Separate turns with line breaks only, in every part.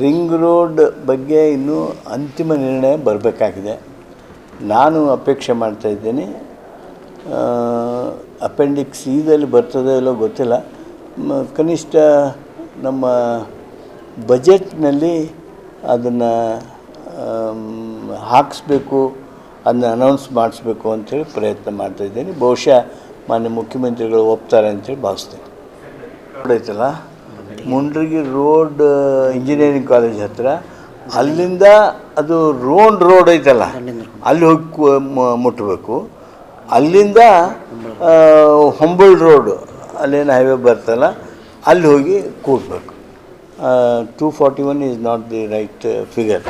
Ring road ಬಗ್ಗೆ ಇನ್ನೂ ಅಂತಿಮ ನಿರ್ಣಯ ಬರಬೇಕಾಗಿದೆ. ನಾನು ಅಪೇಕ್ಷೆ ಮಾಡ್ತಾ ಇದ್ದೇನೆ. ಅಪೆಂಡಿಕ್ಸ್ ಇದಲ್ಲಿ ಬರ್ತದೋ ಇಲ್ಲೋ ಗೊತ್ತಿಲ್ಲ. ಕನಿಷ್ಠ ನಮ್ಮ ಬಜೆಟ್ನಲ್ಲಿ ಅದನ್ನು ಹಾಕಿಸ್ಬೇಕು ಅದನ್ನ ಅನೌನ್ಸ್ ಮಾಡಿಸ್ಬೇಕು ಅಂಥೇಳಿ ಪ್ರಯತ್ನ ಮಾಡ್ತಾ ಇದ್ದೀನಿ. ಬಹುಶಃ ಮಾನ್ಯ ಮುಖ್ಯಮಂತ್ರಿಗಳು ಒಪ್ತಾರೆ ಅಂತೇಳಿ ಭಾವಿಸ್ತೇನೆ. ರೋಡ್ ಐತಲ್ಲ ಮುಂಡ್ರಿಗಿ ರೋಡ್ ಇಂಜಿನಿಯರಿಂಗ್ ಕಾಲೇಜ್ ಹತ್ರ, ಅಲ್ಲಿಂದ ಅದು ರೋಡ್ ರೋಡ್ ಐತಲ್ಲ, ಅಲ್ಲಿ ಹೋಗಿ ಮುಟ್ಟಬೇಕು ಅಲ್ಲಿಂದ ಹೊಂಬಳ ರೋಡ್ ಅಲ್ಲೇನು ಹೈವೇ ಬರ್ತಲ್ಲ, ಅಲ್ಲಿ ಹೋಗಿ ಕೂಡಬೇಕು. Two forty one is not the right figure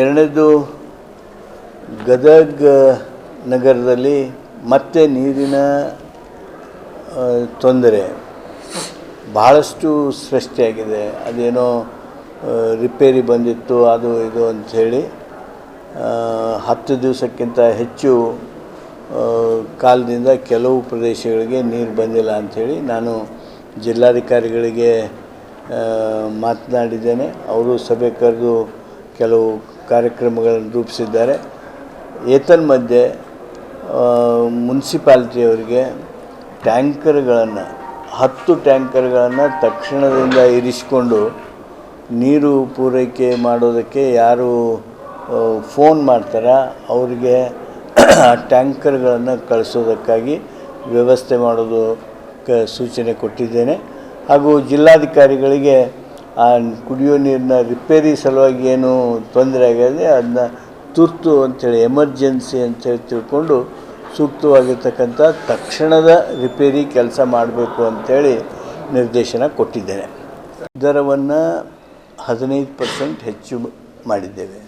ಎರಡನೇದು, ಗದಗ, ನಗರದಲ್ಲಿ ಮತ್ತೆ ನೀರಿನ ತೊಂದರೆ. ಭಾಳಷ್ಟು ಸೃಷ್ಟಿಯಾಗಿದೆ. ಅದೇನೋ ರಿಪೇರಿ ಬಂದಿತ್ತು, ಅದು ಇದು ಅಂಥೇಳಿ ಹತ್ತು ದಿವಸಕ್ಕಿಂತ ಹೆಚ್ಚು ಕಾಲದಿಂದ ಕೆಲವು ಪ್ರದೇಶಗಳಿಗೆ ನೀರು ಬಂದಿಲ್ಲ ಅಂಥೇಳಿ ನಾನು ಜಿಲ್ಲಾಧಿಕಾರಿಗಳಿಗೆ ಮಾತನಾಡಿದ್ದೇನೆ. ಅವರು ಸಭೆ ಕರೆದು ಕೆಲವು ಕಾರ್ಯಕ್ರಮಗಳನ್ನು ರೂಪಿಸಿದ್ದಾರೆ. ಏತನ್ಮಧ್ಯೆ ಮುನ್ಸಿಪಾಲ್ಟಿಯವರಿಗೆ ಟ್ಯಾಂಕರ್ಗಳನ್ನು ಹತ್ತು ಟ್ಯಾಂಕರ್ಗಳನ್ನು ತಕ್ಷಣದಿಂದ ಇರಿಸಿಕೊಂಡು ನೀರು ಪೂರೈಕೆ ಮಾಡೋದಕ್ಕೆ ಯಾರು ಫೋನ್ ಮಾಡ್ತಾರ? ಅವರಿಗೆ ಟ್ಯಾಂಕರ್ಗಳನ್ನು ಕಳಿಸೋದಕ್ಕಾಗಿ ವ್ಯವಸ್ಥೆ ಮಾಡೋದು ಕ, ಸೂಚನೆ ಕೊಟ್ಟಿದ್ದೇನೆ. ಹಾಗೂ ಜಿಲ್ಲಾಧಿಕಾರಿಗಳಿಗೆ ಆ ಕುಡಿಯೋ ನೀರಿನ ರಿಪೇರಿ ಸಲುವಾಗಿ ಏನು ತೊಂದರೆ ಆಗಿದೆ ಅದನ್ನ ತುರ್ತು ಅಂಥೇಳಿ ಎಮರ್ಜೆನ್ಸಿ ಅಂತೇಳಿ ತಿಳ್ಕೊಂಡು ಸೂಕ್ತವಾಗಿರ್ತಕ್ಕಂಥ ತಕ್ಷಣದ ರಿಪೇರಿ ಕೆಲಸ ಮಾಡಬೇಕು ಅಂಥೇಳಿ ನಿರ್ದೇಶನ ಕೊಟ್ಟಿದ್ದೇನೆ. ದರವನ್ನು ಹದಿನೈದು ಪರ್ಸೆಂಟ್ ಹೆಚ್ಚು ಮಾಡಿದ್ದೇವೆ.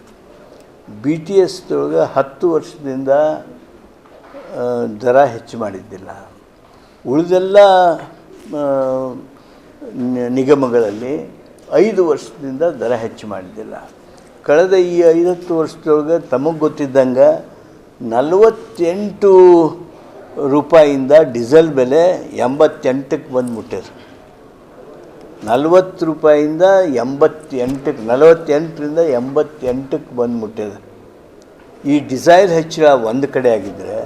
ಬಿ ಟಿ ಎಸ್ದೊಳಗೆ ಹತ್ತು ವರ್ಷದಿಂದ ದರ ಹೆಚ್ಚು ಮಾಡಿದ್ದಿಲ್ಲ. ಉಳಿದೆಲ್ಲ ನಿಗಮಗಳಲ್ಲಿ ಐದು ವರ್ಷದಿಂದ ದರ ಹೆಚ್ಚು ಮಾಡಿದ್ದಿಲ್ಲ. ಕಳೆದ ಈ ಐವತ್ತು ವರ್ಷದೊಳಗೆ ತಮಗೆ ಗೊತ್ತಿದ್ದಂಗೆ ನಲವತ್ತೆಂಟು ರೂಪಾಯಿಂದ ಡೀಸೆಲ್ ಬೆಲೆ ಎಂಬತ್ತೆಂಟಕ್ಕೆ ಬಂದು ಮುಟ್ಟಿದ್ರು ನಲ್ವತ್ತು ರೂಪಾಯಿಂದ ಎಂಬತ್ತೆಂಟಕ್ಕೆ, ನಲವತ್ತೆಂಟರಿಂದ ಎಂಬತ್ತೆಂಟಕ್ಕೆ ಬಂದು ಮುಟ್ಟ್ಯದ ಈ ಡಿಸೈರ್ ಹೆಚ್ಚಳ ಒಂದು ಕಡೆ ಆಗಿದ್ದರೆ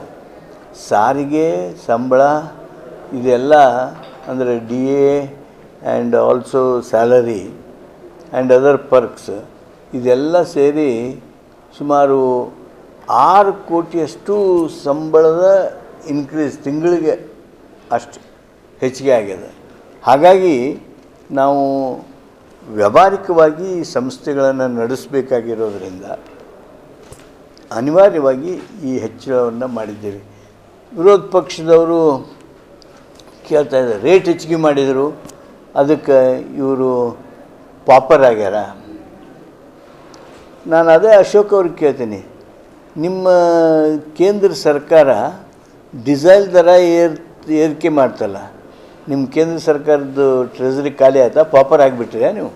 ಸಾರಿಗೆ, ಸಂಬಳ, ಇದೆಲ್ಲ ಅಂದರೆ D A and also salary and other perks ಇದೆಲ್ಲ ಸೇರಿ ಸುಮಾರು ಆರು ಕೋಟಿಯಷ್ಟು ಸಂಬಳದ ಇನ್ಕ್ರೀಸ್ ತಿಂಗಳಿಗೆ ಅಷ್ಟು, ಹೆಚ್ಚಿಗೆ ಆಗಿದೆ. ಹಾಗಾಗಿ ನಾವು ವ್ಯಾವಹಾರಿಕವಾಗಿ ಸಂಸ್ಥೆಗಳನ್ನು ನಡೆಸಬೇಕಾಗಿರೋದ್ರಿಂದ ಅನಿವಾರ್ಯವಾಗಿ ಈ ಹೆಚ್ಚಳವನ್ನು ಮಾಡಿದ್ದೇವೆ. ವಿರೋಧ ಪಕ್ಷದವರು ಕೇಳ್ತಾ ಇದ್ದಾರೆ, ರೇಟ್ ಹೆಚ್ಚಿಗೆ ಮಾಡಿದರು, ಅದಕ್ಕೆ ಇವರು ಪಾಪರ್ ಆಗ್ಯಾರ ನಾನು ಅದೇ ಅಶೋಕ್ ಅವ್ರಿಗೆ ಕೇಳ್ತೀನಿ. ನಿಮ್ಮ ಕೇಂದ್ರ ಸರ್ಕಾರ ಡಿಸೈಲ್ ದರ ಏರ್, ಏರಿಕೆ ಮಾಡ್ತಲ್ಲ ನಿಮ್ಮ ಕೇಂದ್ರ ಸರ್ಕಾರದ ಟ್ರೆಜರಿ ಖಾಲಿ ಆಯ್ತಾ ಪಾಪರ್ ಆಗಿಬಿಟ್ಟಿದೆ ನೀವು?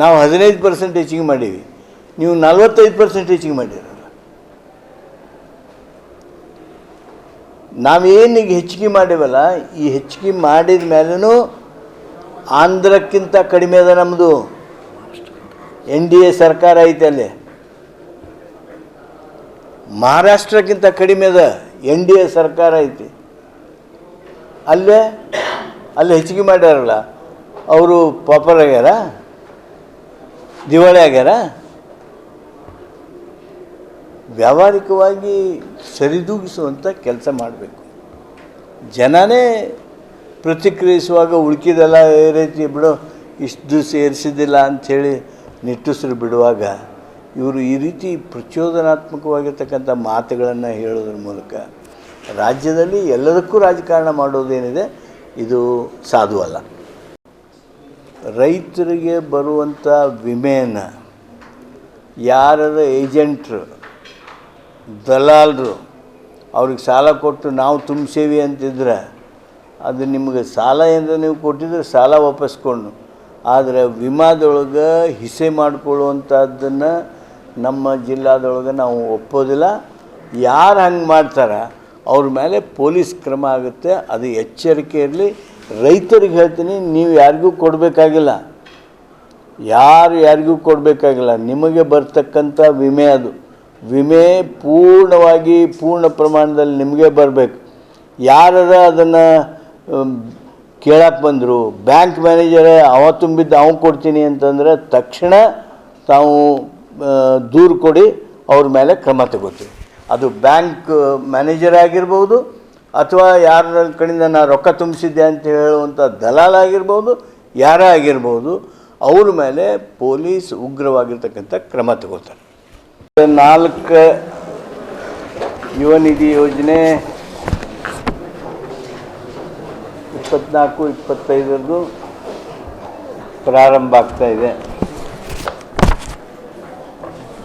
ನಾವು ಹದಿನೈದು ಪರ್ಸೆಂಟ್ ಹೆಚ್ಚಿಗೆ ಮಾಡೀವಿ. ನೀವು ನಲ್ವತ್ತೈದು ಪರ್ಸೆಂಟ್ ಹೆಚ್ಚಿಗೆ ಮಾಡಿರಲ್ಲ ನಾವೇನೀಗ ಹೆಚ್ಚಿಗೆ ಮಾಡೇವಲ್ಲ, ಈ ಹೆಚ್ಚಿಗೆ ಮಾಡಿದ ಮೇಲೂ ಆಂಧ್ರಕ್ಕಿಂತ ಕಡಿಮೆ ಅದ ನಮ್ಮದು ಎನ್ ಡಿ ಎ ಸರ್ಕಾರ ಐತೆ ಅಲ್ಲಿ. ಮಹಾರಾಷ್ಟ್ರಕ್ಕಿಂತ ಕಡಿಮೆ ಅದ, ಎನ್ ಡಿ ಎ ಸರ್ಕಾರ ಐತಿ. ಅಲ್ಲೇ, ಅಲ್ಲಿ ಹೆಚ್ಚಿಗೆ ಮಾಡ್ಯಾರಲ್ಲ, ಅವರು ಪಾಪರ್ ಆಗ್ಯಾರ? ದಿವಾಳಿ ಆಗ್ಯಾರ? ವ್ಯಾವಹಾರಿಕವಾಗಿ ಸರಿದೂಗಿಸುವಂಥ ಕೆಲಸ ಮಾಡಬೇಕು. ಜನನೇ ಪ್ರತಿಕ್ರಿಯಿಸುವಾಗ ಉಳ್ಕಿದೆಲ್ಲ ರೀತಿ ಬಿಡು, ಇಷ್ಟು ದಿವಸ ಏರಿಸಿದ್ದಿಲ್ಲ ಅಂಥೇಳಿ ನಿಟ್ಟುಸಿರು ಬಿಡುವಾಗ ಇವರು ಈ ರೀತಿ ಪ್ರಚೋದನಾತ್ಮಕವಾಗಿರ್ತಕ್ಕಂಥ ಮಾತುಗಳನ್ನು ಹೇಳೋದ್ರ ಮೂಲಕ ರಾಜ್ಯದಲ್ಲಿ ಎಲ್ಲದಕ್ಕೂ ರಾಜಕಾರಣ ಮಾಡೋದೇನಿದೆ, ಇದು ಸಾಧು ಅಲ್ಲ. ರೈತರಿಗೆ ಬರುವಂಥ ವಿಮೆಯನ್ನ ಯಾರರ ಏಜೆಂಟ್ರು ದಲಾಲರು ಅವ್ರಿಗೆ ಸಾಲ ಕೊಟ್ಟು ನಾವು ತುಂಬಿಸೇವಿ ಅಂತಿದ್ರೆ ಅದು ನಿಮಗೆ ಸಾಲ ಏನಾರ ನೀವು ಕೊಟ್ಟಿದ್ರೆ ಸಾಲ ವಾಪಸ್ಕೊಂಡು ಆದರೆ ವಿಮಾದೊಳಗೆ ಹಿಸೆ ಮಾಡ್ಕೊಳ್ಳುವಂಥದ್ದನ್ನು ನಮ್ಮ ಜಿಲ್ಲಾದೊಳಗೆ ನಾವು ಒಪ್ಪೋದಿಲ್ಲ. ಯಾರು ಹಂಗೆ ಮಾಡ್ತಾರೆ, ಅವ್ರ ಮೇಲೆ ಪೊಲೀಸ್ ಕ್ರಮ ಆಗುತ್ತೆ, ಅದು ಎಚ್ಚರಿಕೆ ಇರಲಿ. ರೈತರಿಗೆ ಹೇಳ್ತೀನಿ, ನೀವು ಯಾರಿಗೂ ಕೊಡಬೇಕಾಗಿಲ್ಲ. ಯಾರು ಯಾರಿಗೂ ಕೊಡಬೇಕಾಗಿಲ್ಲ, ನಿಮಗೆ ಬರ್ತಕ್ಕಂಥ ವಿಮೆ ಅದು. ವಿಮೆ ಪೂರ್ಣವಾಗಿ, ಪೂರ್ಣ ಪ್ರಮಾಣದಲ್ಲಿ ನಿಮಗೆ ಬರಬೇಕು. ಯಾರಾದ ಅದನ್ನು ಕೇಳಕ್ಕೆ ಬಂದರು, ಬ್ಯಾಂಕ್ ಮ್ಯಾನೇಜರ್, ಅವ ತುಂಬಿದ್ದು ಅವನು ಕೊಡ್ತೀನಿ ಅಂತಂದರೆ ತಕ್ಷಣ ತಾವು ದೂರು ಕೊಡಿ, ಅವ್ರ ಮೇಲೆ ಕ್ರಮ ತಗೋತೀವಿ. ಅದು ಬ್ಯಾಂಕ್ ಮ್ಯಾನೇಜರ್ ಆಗಿರ್ಬೋದು, ಅಥವಾ ಯಾರ ಕಡೆಯಿಂದ ನಾ ರೊಕ್ಕ ತುಂಬಿಸಿದ್ದೆ ಅಂತ ಹೇಳುವಂಥ ದಲಾಲ ಆಗಿರ್ಬೋದು, ಯಾರೇ ಆಗಿರ್ಬೋದು, ಅವ್ರ ಮೇಲೆ ಪೊಲೀಸ್ ಉಗ್ರವಾಗಿರ್ತಕ್ಕಂಥ ಕ್ರಮ ತಗೋತಾರೆ. ನಾಲ್ಕು ಯುವ ನಿಧಿ ಯೋಜನೆ, ಇಪ್ಪತ್ನಾಲ್ಕು, ಇಪ್ಪತ್ತೈದರದ್ದು ಪ್ರಾರಂಭ ಇದೆ.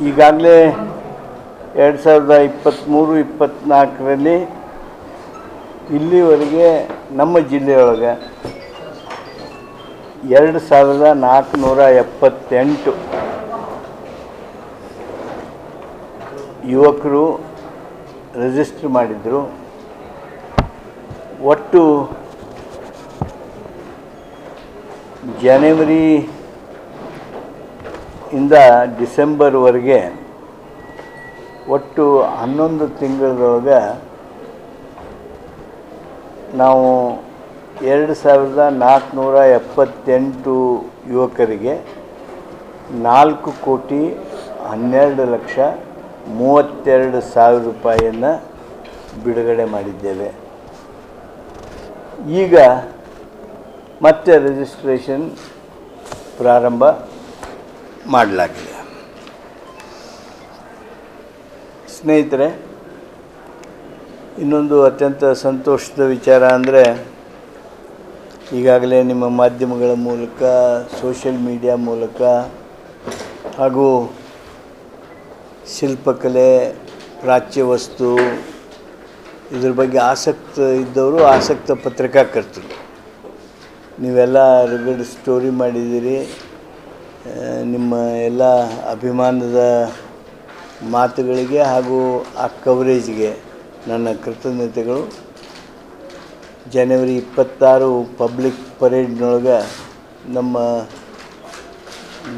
ಈಗಾಗಲೇ ಎರಡು ಸಾವಿರದ ಇಪ್ಪತ್ತ್ಮೂರು ಇಪ್ಪತ್ತ್ನಾಲ್ಕರಲ್ಲಿ ಇಲ್ಲಿವರೆಗೆ ನಮ್ಮ ಜಿಲ್ಲೆಯೊಳಗೆ ಎರಡು ಸಾವಿರದ ನಾಲ್ಕುನೂರ ಎಪ್ಪತ್ತೆಂಟು ಯುವಕರು ರಿಜಿಸ್ಟರ್ ಮಾಡಿದರು. ಒಟ್ಟು ಜನವರಿ ಇಂದ ಡಿಸೆಂಬರ್ವರೆಗೆ ಒಟ್ಟು ಹನ್ನೊಂದು ತಿಂಗಳದೊಳಗೆ ನಾವು ಎರಡು ಸಾವಿರದ ನಾಲ್ಕುನೂರ ಎಪ್ಪತ್ತೆಂಟು ಯುವಕರಿಗೆ ನಾಲ್ಕು ಕೋಟಿ ಹನ್ನೆರಡು ಲಕ್ಷ ಮೂವತ್ತೆರಡು ಸಾವಿರ ರೂಪಾಯಿಯನ್ನು ಬಿಡುಗಡೆ ಮಾಡಿದ್ದೇವೆ. ಈಗ ಮತ್ತೆ ರಿಜಿಸ್ಟ್ರೇಷನ್ ಪ್ರಾರಂಭ. ಮಾಡಲಾಗಿದೆ. ಸ್ನೇಹಿತರೆ, ಇನ್ನೊಂದು ಅತ್ಯಂತ ಸಂತೋಷದ ವಿಚಾರ ಅಂದರೆ, ಈಗಾಗಲೇ ನಿಮ್ಮ ಮಾಧ್ಯಮಗಳ ಮೂಲಕ ಸೋಷಿಯಲ್ ಮೀಡಿಯಾ ಮೂಲಕ, ಹಾಗೂ ಶಿಲ್ಪಕಲೆ, ಪ್ರಾಚ್ಯ ವಸ್ತು, ಇದ್ರ ಬಗ್ಗೆ ಆಸಕ್ತ ಇದ್ದವರು ಆಸಕ್ತ ಪತ್ರಿಕಾಕರ್ತರು. ನೀವೆಲ್ಲ ರಿಗಡ್ ಸ್ಟೋರಿ ಮಾಡಿದ್ದೀರಿ. ನಿಮ್ಮ ಎಲ್ಲ ಅಭಿಮಾನದ ಮಾತುಗಳಿಗೆ ಹಾಗೂ ಆ ಕವರೇಜ್ಗೆ ನನ್ನ ಕೃತಜ್ಞತೆಗಳು. ಜನವರಿ ಇಪ್ಪತ್ತಾರು ಪಬ್ಲಿಕ್ ಪರೇಡ್ನೊಳಗೆ ನಮ್ಮ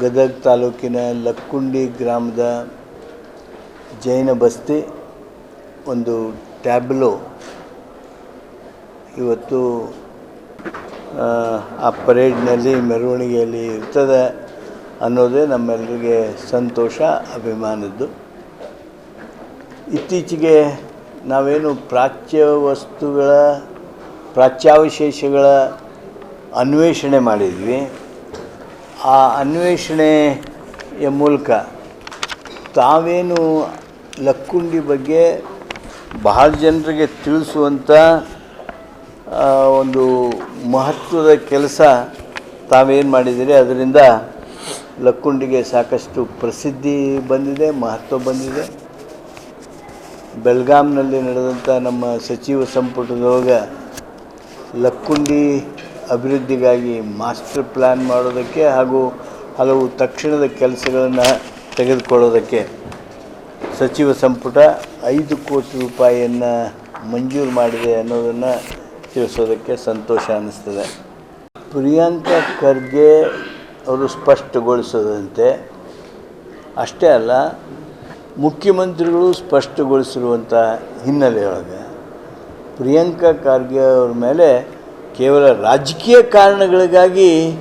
ಗದಗ ತಾಲೂಕಿನ ಲಕ್ಕುಂಡಿ ಗ್ರಾಮದ ಜೈನ ಬಸ್ತಿ ಒಂದು ಟ್ಯಾಬ್ಲೋ ಇವತ್ತು ಆ, ಪರೇಡ್ನಲ್ಲಿ ಮೆರವಣಿಗೆಯಲ್ಲಿ ಇರ್ತದೆ. ಅನ್ನೋದೇ ನಮ್ಮೆಲ್ಲರಿಗೆ ಸಂತೋಷ, ಅಭಿಮಾನದ್ದು. ಇತ್ತೀಚೆಗೆ ನಾವೇನು ಪ್ರಾಚ್ಯ ವಸ್ತುಗಳ, ಪ್ರಾಚ್ಯಾವಶೇಷಗಳ ಅನ್ವೇಷಣೆ ಮಾಡಿದ್ವಿ. ಆ ಅನ್ವೇಷಣೆಯ ಮೂಲಕ ತಾವೇನು ಲಕ್ಕುಂಡಿ ಬಗ್ಗೆ ಬಹಳ ಜನರಿಗೆ ತಿಳಿಸುವಂಥ ಒಂದು ಮಹತ್ವದ ಕೆಲಸ ತಾವೇನು ಮಾಡಿದ್ದೀರಿ ಅದರಿಂದ ಲಕ್ಕುಂಡಿಗೆ ಸಾಕಷ್ಟು ಪ್ರಸಿದ್ಧಿ ಬಂದಿದೆ, ಮಹತ್ವ ಬಂದಿದೆ. ಬೆಳಗಾಂನಲ್ಲಿ ನಡೆದಂಥ ನಮ್ಮ ಸಚಿವ ಸಂಪುಟದೊಳಗೆ ಲಕ್ಕುಂಡಿ ಅಭಿವೃದ್ಧಿಗಾಗಿ ಮಾಸ್ಟರ್ ಪ್ಲ್ಯಾನ್ ಮಾಡೋದಕ್ಕೆ ಹಾಗೂ ಹಲವು ತಕ್ಷಣದ ಕೆಲಸಗಳನ್ನು ತೆಗೆದುಕೊಳ್ಳೋದಕ್ಕೆ ಸಚಿವ ಸಂಪುಟ ಐದು ಕೋಟಿ ರೂಪಾಯಿಯನ್ನು ಮಂಜೂರು ಮಾಡಿದೆ ಅನ್ನೋದನ್ನು ತಿಳಿಸೋದಕ್ಕೆ ಸಂತೋಷ ಅನ್ನಿಸ್ತದೆ. ಪ್ರಿಯಾಂಕಾ ಖರ್ಗೆ ಅವರು ಸ್ಪಷ್ಟಗೊಳಿಸದಂತೆ, ಅಷ್ಟೇ ಅಲ್ಲ, ಮುಖ್ಯಮಂತ್ರಿಗಳು ಸ್ಪಷ್ಟಗೊಳಿಸಿರುವಂಥ ಹಿನ್ನೆಲೆಯೊಳಗೆ ಪ್ರಿಯಾಂಕಾ ಖಾರ್ಗೆ ಅವ್ರ ಮೇಲೆ ಕೇವಲ ರಾಜಕೀಯ ಕಾರಣಗಳಿಗಾಗಿ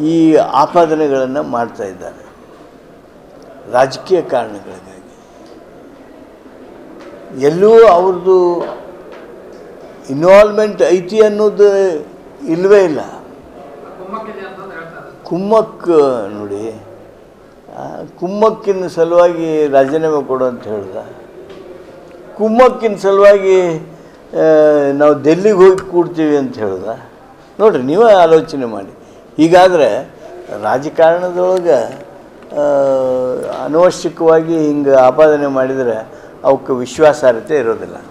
ಈ ಆಪಾದನೆಗಳನ್ನು ಮಾಡ್ತಾ ಇದ್ದಾರೆ. ರಾಜಕೀಯ ಕಾರಣಗಳಿಗಾಗಿ. ಎಲ್ಲೂ ಅವ್ರದ್ದು ಇನ್ವಾಲ್ವ್ಮೆಂಟ್ ಐತಿ ಅನ್ನೋದು ಇಲ್ಲವೇ ಇಲ್ಲ. ಕುಮ್ಮಕ್ ನೋಡಿ ಕುಮ್ಮಕ್ಕಿನ ಸಲುವಾಗಿ ರಾಜೀನಾಮೆ ಕೊಡು ಅಂತ ಹೇಳ್ದ. ಕುಮ್ಮಕ್ಕಿನ ಸಲುವಾಗಿ ನಾವು ಡೆಲ್ಲಿಗೆ ಹೋಗಿ ಕೂಡ್ತೀವಿ ಅಂತ ಹೇಳ್ದ. ನೋಡ್ರಿ, ನೀವೇ ಆಲೋಚನೆ ಮಾಡಿ. ಹೀಗಾದರೆ ರಾಜಕಾರಣದೊಳಗೆ ಅನವಶ್ಯಕವಾಗಿ ಹಿಂಗೆ ಆಪಾದನೆ ಮಾಡಿದರೆ ಅವಕ್ಕೆ ವಿಶ್ವಾಸಾರ್ಹತೆ ಇರೋದಿಲ್ಲ.